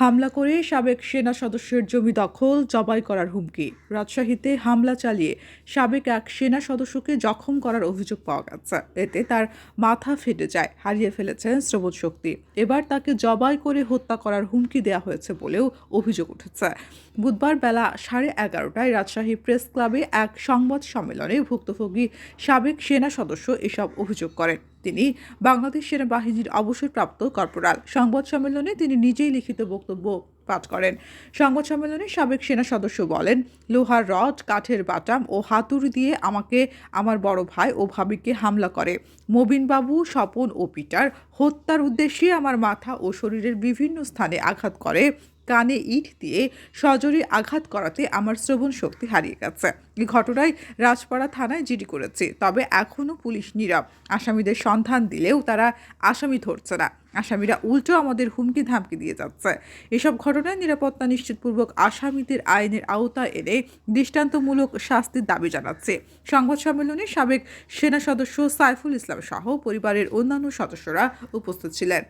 হামলা করে সাবেক সেনা সদস্যের জমি দখল, জবাই করার হুমকি। রাজশাহীতে হামলা চালিয়ে সাবেক এক সেনা সদস্যকে জখম করার অভিযোগ পাওয়া গেছে। এতে তার মাথা ফেটে যায়, হারিয়ে ফেলেছেন শ্রবণ শক্তি। এবার তাকে জবাই করে হত্যা করার হুমকি দেওয়া হয়েছে বলেও অভিযোগ উঠেছে। বুধবার বেলা সাড়ে এগারোটায় রাজশাহী প্রেস ক্লাবে এক সংবাদ সম্মেলনে ভুক্তভোগী সাবেক সেনা সদস্য এসব অভিযোগ করেন। তিনি বাংলাদেশ সেনাবাহিনীর অবসরপ্রাপ্ত কর্পোরাল। সংবাদ সম্মেলনে তিনি নিজেই লিখিত বক্তব্য পাঠ করেন। সংবাদ সম্মেলনে সাবেক সেনা সদস্য বলেন, লোহার রড, কাঠের বাটাম ও হাতুড়ি দিয়ে আমাকে, আমার বড় ভাই ও ভাবিকে হামলা করে। মবিনবাবু, স্বপন ও পিটার হত্যার উদ্দেশ্যে আমার মাথা ও শরীরের বিভিন্ন স্থানে আঘাত করে। কানে ইট দিয়ে সজোরে আঘাত করাতে আমার শ্রবণ শক্তি হারিয়ে গেছে। এই ঘটনায় রাজপাড়া থানায় জিডি করেছে, তবে এখনও পুলিশ নীরব। আসামিদের সন্ধান দিলেও তারা আসামি ধরছে না। আসামিরা উল্টো আমাদের হুমকি ধামকি দিয়ে যাচ্ছে। এসব ঘটনায় নিরাপত্তা নিশ্চিতপূর্বক আসামিদের আইনের আওতায় এনে দৃষ্টান্তমূলক শাস্তির দাবি জানাচ্ছে। সংবাদ সম্মেলনে সাবেক সেনা সদস্য সাইফুল ইসলাম সহ পরিবারের অন্যান্য সদস্যরা উপস্থিত ছিলেন।